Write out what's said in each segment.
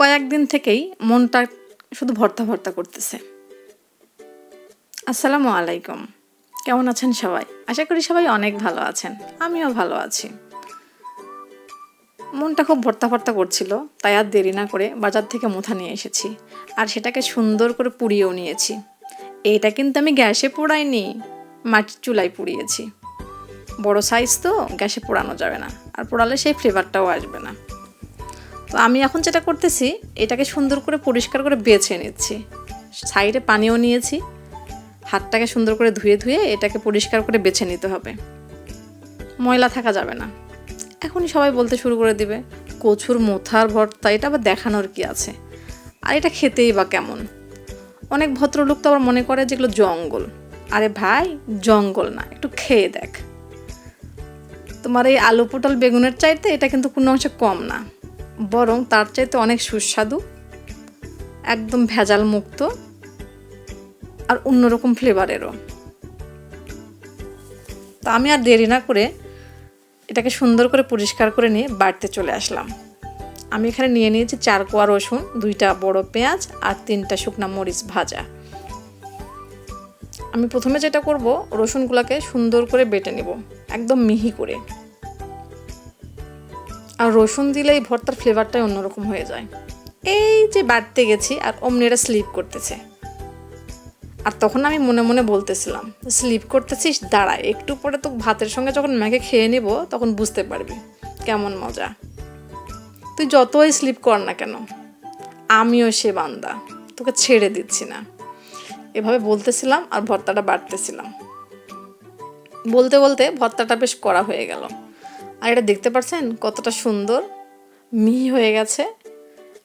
কয়েকদিন থেকেই মনটা শুধু ভর্তা ভর্তা করতেছে। আসসালামু আলাইকুম। কেমন আছেন সবাই? আশা করি সবাই অনেক ভালো আছেন। আমিও ভালো আছি। মনটা খুব ভর্তা ভর্তা করছিল, তাই আর দেরি না করে বাজার থেকে মুথা নিয়ে এসেছি। আর সেটাকে সুন্দর করে পুড়িয়েও নিয়েছি। এটা কিন্তু আমি গ্যাসে পোড়াইনি মাটির চুলায় পুড়িয়েছি। বড় সাইজ তো, গ্যাসে পোড়ানো যাবে না। আর পোড়ালে সেই ফ্লেভারটাও আসবে না। তো আমি এখন যেটা করতেছি, এটাকে সুন্দর করে পরিষ্কার করে বেছে নিচ্ছি। সাইডে পানিও নিয়েছি। হাতটাকে সুন্দর করে ধুয়ে ধুয়ে এটাকে পরিষ্কার করে বেছে নিতে হবে। ময়লা থাকা যাবে না। এখনই সবাই বলতে শুরু করে দিবে, কচুর মোথার ভর্তা, এটা আবার দেখানোর কি আছে? আর এটা খেতেই বা কেমন? অনেক ভদ্রলোক তো আবার মনে করে যেগুলো জঙ্গল। আরে ভাই, জঙ্গল না, একটু খেয়ে দেখ। তোমার এই আলু পটল বেগুনের চাইতে এটা কিন্তু কোনো অংশে কম না। বরং তার চাইতে অনেক সুস্বাদু, একদম ভেজাল মুক্ত আর অন্যরকম ফ্লেভারেরও তা আমি আর দেরি না করে এটাকে সুন্দর করে পরিষ্কার করে নিয়ে বাড়িতে চলে আসলাম। আমি এখানে নিয়ে নিয়েছি চার কোয়া রসুন, দুইটা বড় পেঁয়াজ আর তিনটা শুকনা মরিচ ভাজা। আমি প্রথমে যেটা করব, রসুনগুলোকে সুন্দর করে বেটে নেব, একদম মিহি করে। আর রসুন দিলে এই ভর্তার ফ্লেভারটাই অন্যরকম হয়ে যায়। এই যে বাড়তে গেছি আর অমনি এটা স্লিপ করতেছে। আর তখন আমি মনে মনে বলতেছিলাম স্লিপ করতেছিস? দাঁড়ায় একটু পরে তো ভাতের সঙ্গে যখন ম্যাকে খেয়ে নেব, তখন বুঝতে পারবি কেমন মজা। তুই যতই স্লিপ কর না কেন, আমিও সে বান্দা, তোকে ছেড়ে দিচ্ছি না। এভাবে বলতেছিলাম আর ভর্তাটা বাড়তেছিলাম। বলতে বলতে ভর্তাটা বেশ করা হয়ে গেল। আর এটা দেখতে পাচ্ছেন কতটা সুন্দর। মিহি হয়ে গেছে।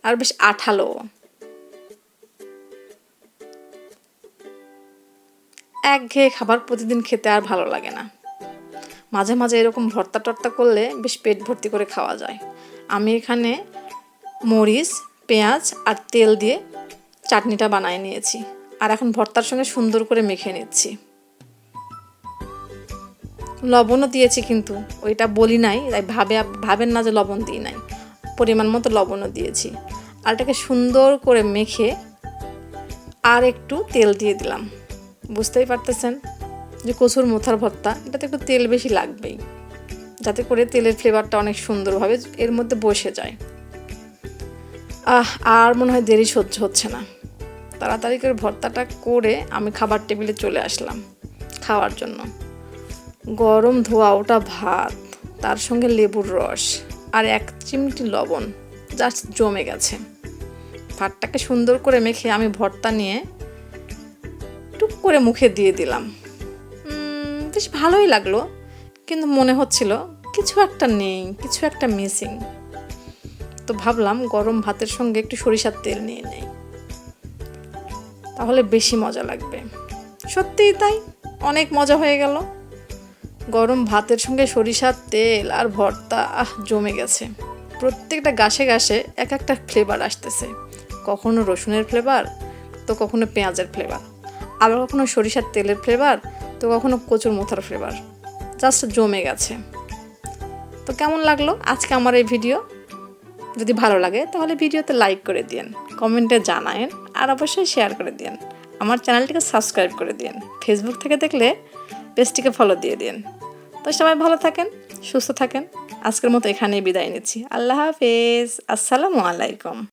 আর বেশ আঠালো। একঘেয়ে খাবার প্রতিদিন খেতে আর ভালো লাগে না। মাঝে মাঝে এরকম ভর্তা টর্তা করলে বেশ পেট ভর্তি করে খাওয়া যায়। আমি এখানে মরিচ, পেঁয়াজ আর তেল দিয়ে চাটনিটা বানিয়ে নিয়েছি। আর এখন ভর্তার সঙ্গে সুন্দর করে মেখে নিচ্ছি। লবণও দিয়েছি কিন্তু ওইটা বলি নাই, তাই ভাবে ভাবেন না যে লবণ দিই নাই। পরিমাণ মতো লবণও দিয়েছি। আর এটাকে সুন্দর করে মেখে আর একটু তেল দিয়ে দিলাম। বুঝতেই পারতেছেন যে কচুর মোথার ভর্তা, এটাতে একটু তেল বেশি লাগবেই। যাতে করে তেলের ফ্লেভারটা অনেক সুন্দরভাবে এর মধ্যে বসে যায়। আহ, আর মনে হয় দেরি সহ্য হচ্ছে না। তাড়াতাড়ি করে ভর্তাটা করে আমি খাবার টেবিলে চলে আসলাম খাওয়ার জন্য। গরম ধোয়া ওটা ভাত, তার সঙ্গে লেবুর রস আর এক চিমটি লবণ জাস্ট জমে গেছে। ভাতটাকে সুন্দর করে মেখে আমি ভর্তা নিয়ে টুক করে মুখে দিয়ে দিলাম। বেশ ভালোই লাগল, কিন্তু মনে হচ্ছিল কিছু একটা নেই, কিছু একটা মিসিং তো ভাবলাম গরম ভাতের সঙ্গে একটু সরিষার তেল নিয়ে নেই। তাহলে বেশি মজা লাগবে। সত্যিই তাই, অনেক মজা হয়ে গেল। গরম ভাতের সঙ্গে সরিষার তেল আর ভর্তা, আহ, জমে গেছে। প্রত্যেকটা গাছে গাছে এক একটা ফ্লেভার আসতেছে। কখনো রসুনের ফ্লেভার তো কখনো পেঁয়াজের ফ্লেভার আবার কখনো সরিষার তেলের ফ্লেভার তো কখনো কচুর মোথার ফ্লেভার জাস্ট জমে গেছে। তো কেমন লাগল আজকে আমার এই ভিডিও যদি ভালো লাগে, তাহলে ভিডিওতে লাইক করে দিন কমেন্টে জানায়েন, আর অবশ্যই শেয়ার করে দিন আমার চ্যানেলটিকে সাবস্ক্রাইব করে দিন ফেসবুক থেকে দেখলে পেজটিকে ফলো দিয়ে দিন তো সবাই ভালো থাকেন, সুস্থ থাকেন। আজকের মতো এখানেই বিদায় নিচ্ছি। আল্লাহ হাফেজ। আসসালামু আলাইকুম।